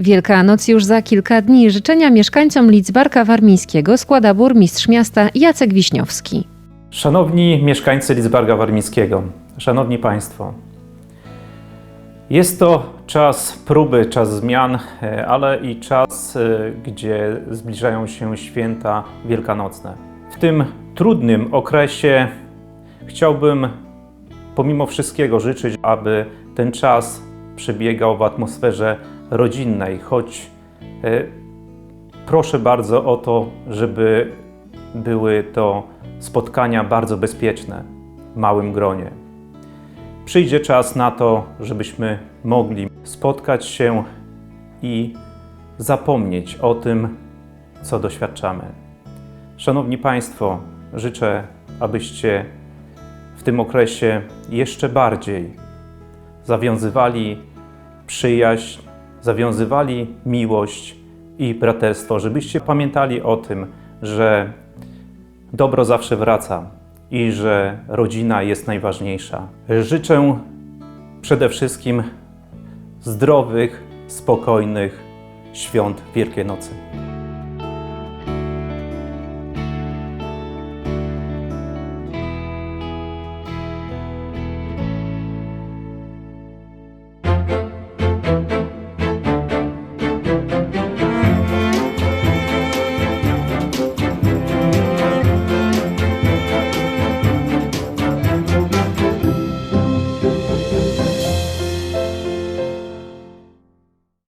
Wielkanoc już za kilka dni. Życzenia mieszkańcom Lidzbarka Warmińskiego składa burmistrz miasta Jacek Wiśniowski. Szanowni mieszkańcy Lidzbarga Warmińskiego, Szanowni Państwo, jest to czas próby, czas zmian, e, ale i czas, e, gdzie zbliżają się święta wielkanocne. W tym trudnym okresie chciałbym pomimo wszystkiego życzyć, aby ten czas przebiegał w atmosferze rodzinnej, choć e, proszę bardzo o to, żeby były to spotkania bardzo bezpieczne w małym gronie. Przyjdzie czas na to, żebyśmy mogli spotkać się i zapomnieć o tym, co doświadczamy. Szanowni Państwo, życzę, abyście w tym okresie jeszcze bardziej zawiązywali przyjaźń, zawiązywali miłość i braterstwo, żebyście pamiętali o tym, że dobro zawsze wraca i że rodzina jest najważniejsza. Życzę przede wszystkim zdrowych, spokojnych świąt Wielkiej Nocy.